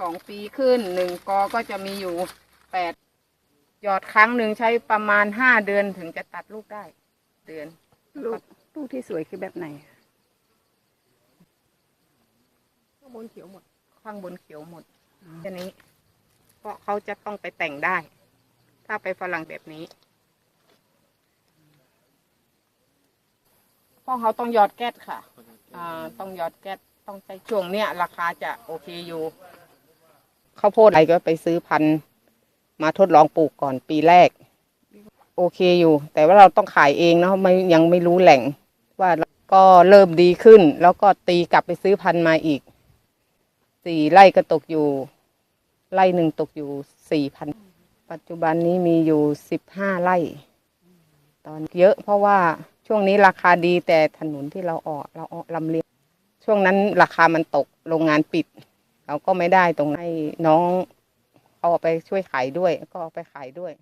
สองปีขึ้นหนึ่งกอก็จะมีอยู่แปดหยอดครั้งหนึ่งใช้ประมาณห้าเดือนถึงจะตัดลูกได้ เดือน ลูกลูกที่สวยคือแบบไหนข้างบนเขียวหมด ข้างบนเขียวหมดอันนี้ เพราะเขาจะต้องไปแต่งได้ ถ้าไปฝรั่งแบบนี้เพราะเขาต้องหยอดแก๊สค่ะ อ่า ต้องหยอดแก๊ส ต้องใช้ช่วงเนี้ยราคาจะโอเคอยู่ ข้าวโพดอะไรก็ไปซื้อพันธุ์มาทดลองปลูกก่อนปีแรก โอเคอยู่ แต่ว่าเราต้องขายเองเนาะไม่ยังไม่รู้แหล่ง ว่าก็เริ่มดีขึ้น แล้วก็ตีกลับไปซื้อพันธุ์มาอีกสี่ไร่ก็ตกอยู่ไร่หนึ่งตกอยู่สี่พันปัจจุบันนี้มีอยู่สิบห้าไร่ ตอนเยอะเพราะว่าช่วงนี้ราคาดีแต่ถนนที่เราออกเราออกลำเลียงช่วงนั้นราคามันตกโรงงานปิด เราก็ไม่ได้ตรงนั้นน้องเอาไปช่วยขายด้วยก็เอาไปขายด้วย